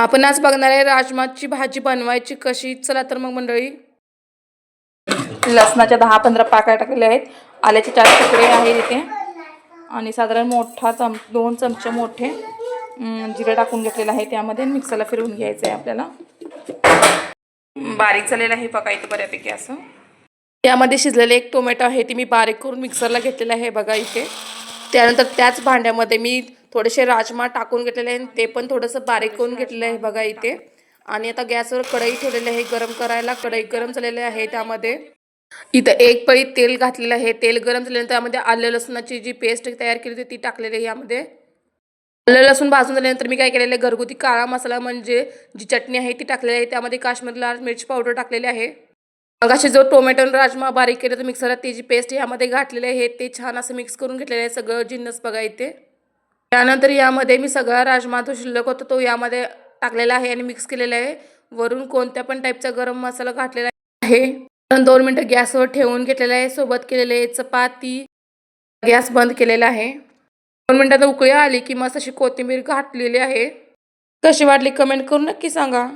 आपण आज बघणार आहे राजमाची भाजी बनवायची कशी? चला तर मग मंडळी. लसणाच्या दहा पंधरा पाकळ्या टाकलेल्या आहेत. आल्याचे चार तुकडे आहेत इथे. आणि साधारण मोठा चम दोन चमचे मोठे जिरं टाकून घेतलेलं आहे त्यामध्ये. मिक्सरला फिरवून घ्यायचं आहे आपल्याला. बारीक झालेलं आहे बघा इथे बऱ्यापैकी असं. यामध्ये शिजलेले एक टोमॅटो आहे ती मी बारीक करून मिक्सरला घेतलेलं आहे बघा इथे. त्यानंतर त्याच भांड्यामध्ये मी थोडेसे राजमा टाकून घेतलेले आहे ते पण थोडंसं बारीक करून घेतलेलं आहे बघा इथे. आणि आता गॅसवर कढई ठेवलेली आहे गरम करायला. कढई गरम झालेली आहे त्यामध्ये. इथं एक पळी तेल घातलेलं आहे. तेल गरम झाल्यानंतर त्यामध्ये आलं लसणाची जी पेस्ट तयार केली होती ती टाकलेली आहे यामध्ये. आलं लसूण भाजून झाल्यानंतर मी काय केलेलं आहे घरगुती काळा मसाला म्हणजे जी चटणी आहे ती टाकलेली आहे. त्यामध्ये काश्मीरी लाल मिरची पावडर टाकलेली आहे. मग जो टोमॅटो आणि राजमा बारीक केलं तर मिक्सरात ती जी पेस्ट यामध्ये घातलेली आहे ते छान असं मिक्स करून घेतलेलं आहे सगळं जिन्नस बघा इथे. त्यानंतर यामध्ये मी सगळा राजमा जो शिल्लक होता तो यामध्ये टाकलेला आहे आणि मिक्स केलेला आहे. वरून कोणत्या पण टाईपचा गरम मसाला घातलेला आहे. दोन मिनटं गॅसवर ठेवून घेतलेला आहे. सोबत केलेले आहे चपाती गॅस बंद केलेला आहे. दोन मिनटात उकळी आली की मस्त अशी कोथिंबीर घातलेली आहे. कशी वाटली कमेंट करून नक्की सांगा.